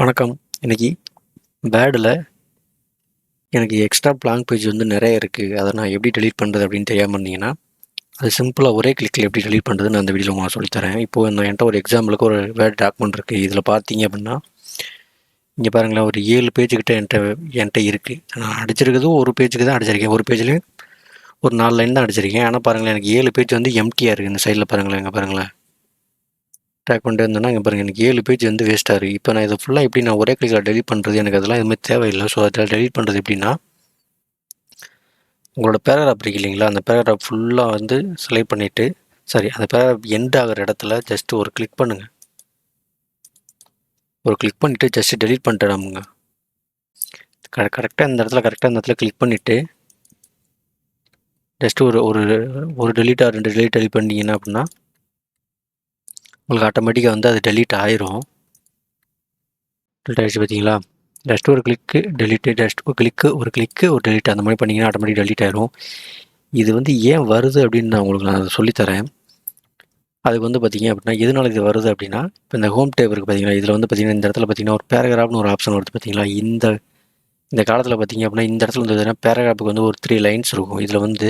வணக்கம். இன்றைக்கி பேடில் எனக்கு எக்ஸ்ட்ரா பிளாங் பேஜ் வந்து நிறைய இருக்குது அதை நான் எப்படி டெலீட் பண்ணுறது அப்படின்னு தெரியாமல் இருந்தீங்கன்னா அது சிம்பிளாக ஒரே கிளிக்கில் எப்படி டெலீட் பண்ணுறது நான் அந்த வீடியோவில் உங்களுக்கு சொல்லித்தரேன் இப்போது நான் என்கிட்ட ஒரு எக்ஸாம்பிளுக்கு ஒரு வேர்ட் டாக்குமெண்ட் இருக்குது இதில் பார்த்தீங்க அப்படின்னா இங்கே பாருங்களேன் ஒரு ஏழு பேஜுக்கிட்ட என்கிட்ட என்கிட்ட இருக்குது நான் அடிச்சிருக்கிறது ஒரு பேஜுக்கு தான் அடிச்சிருக்கேன். ஒரு பேஜ்லேயும் ஒரு நாலு லைன் தான் அடிச்சிருக்கேன். ஆனால் பாருங்களேன் எனக்கு ஏழு பேஜ் வந்து எம்டியாக இருக்குது இந்த சைடில் பாருங்களேன் இங்கே பாருங்களேன். ட்ராக் பண்ணிட்டு இருந்தேன்னா இங்கே பாருங்கள் எனக்கு ஏழு பேஜ் வந்து வேஸ்ட்டாக இருக்குது இப்போ நான் இதை ஃபுல்லாக எப்படி நான் ஒரே கிளிக்கில் டெலிட் பண்ணுறது எனக்கு அதெல்லாம் எதுவுமே தேவையில்லை. ஸோ அதில் டெலிட் பண்ணுறது எப்படின்னா உங்களோட பேராகிராஃப் இருக்கு இல்லைங்களா? அந்த பேராகிராஃப் ஃபுல்லாக வந்து செலக்ட் பண்ணிவிட்டு சாரி அந்த பேராகிராஃப் எண்ட் ஆகிற இடத்துல ஜஸ்ட்டு ஒரு கிளிக் பண்ணுங்கள் ஒரு கிளிக் பண்ணிவிட்டு ஜஸ்ட்டு டெலிட் பண்ணிட்டு நமங்க கரெக்டாக இந்த இடத்துல கரெக்டாக இந்த இடத்துல கிளிக் பண்ணிவிட்டு ஜஸ்ட்டு ஒரு ஒரு ஒரு டெலிட்டாக ரெண்டு டெலிட் டெலிட் பண்ணிங்கன்னா அப்படின்னா உங்களுக்கு ஆட்டோமேட்டிக்காக வந்து அது டெலீட் ஆயிரும். டெலிட் ஆயிடுச்சு பார்த்தீங்களா ஜஸ்ட் ஒரு கிளிக்கு டெலிட்டு ஜஸ்ட் ஒரு கிளிக்கு ஒரு கிளிக்கு ஒரு டெலிட் அந்த மாதிரி பண்ணிங்கன்னா ஆட்டோமேட்டிக் டெலிட் ஆயிரும். இது வந்து ஏன் வருது அப்படின்னு நான் உங்களுக்கு நான் சொல்லித்தரேன். அதுக்கு வந்து பார்த்தீங்க அப்படின்னா எதனால இது வருது அப்படின்னா இப்போ இந்த ஹோம் டேப் இருக்குது பார்த்தீங்களா இதில் வந்து பார்த்தீங்கன்னா இந்த இடத்துல பார்த்தீங்கன்னா ஒரு பேராகிராஃப்னு ஒரு ஆப்ஷன் வருது பார்த்தீங்களா இந்த இந்த காலத்தில் பார்த்தீங்க அப்படின்னா இந்த இடத்துல வந்து பார்த்தீங்கன்னா பேராகிராஃபுக்கு வந்து ஒரு த்ரீ லைன்ஸ் இருக்கும். இதில் வந்து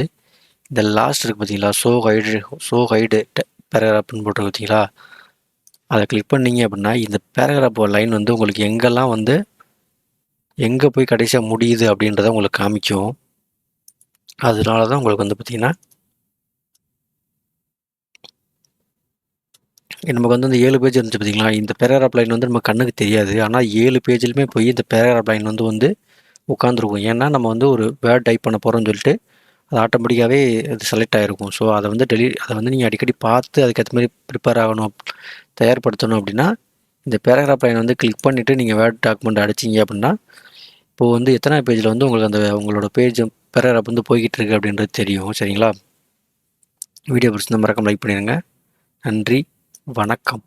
இந்த லாஸ்ட் இருக்குது பார்த்தீங்களா ஸோ ஹைடு ஸோ ஹைடு பேராகிராஃப்னு போட்டு பார்த்தீங்களா? அதை கிளிக் பண்ணீங்க அப்படின்னா இந்த பேராகிராஃப் லைன் வந்து உங்களுக்கு எங்கெல்லாம் வந்து எங்கே போய் கடைசியாக முடியுது அப்படின்றத உங்களுக்கு காமிக்கும். அதனால தான் உங்களுக்கு வந்து பார்த்திங்கன்னா நமக்கு வந்து இந்த ஏழு பேஜ் இருந்துச்சு பார்த்தீங்களா? இந்த பேராகிராஃப் லைன் வந்து நம்ம கண்ணுக்கு தெரியாது. ஆனால் ஏழு பேஜ்லையுமே போய் இந்த பேராகிராஃப் லைன் வந்து வந்து உட்காந்துருக்கும் ஏன்னா நம்ம வந்து ஒரு வேர்ட் டைப் பண்ண போகிறோம்னு சொல்லிட்டு அது ஆட்டோமேட்டிக்காகவே அது செலக்ட் ஆகிருக்கும் ஸோ அதை வந்து டெலி அதை வந்து நீங்கள் அடிக்கடி பார்த்து அதுக்கேற்ற மாதிரி ப்ரிப்பேர் ஆகணும் தயார்படுத்தணும் அப்படின்னா இந்த பேராகிராஃப் லைன் வந்து கிளிக் பண்ணிவிட்டு நீங்கள் வேர்ட் டாக்குமெண்ட் அடிச்சிங்க அப்படின்னா இப்போது வந்து எத்தனை பேஜில் வந்து உங்களுக்கு அந்த உங்களோட பேஜ் பேராகிராஃப் வந்து போய்கிட்டு இருக்குது அப்படின்றது தெரியும். சரிங்களா? வீடியோ பிடிச்சிருந்தா மறக்காம லைக் பண்ணிடுங்க நன்றி. வணக்கம்.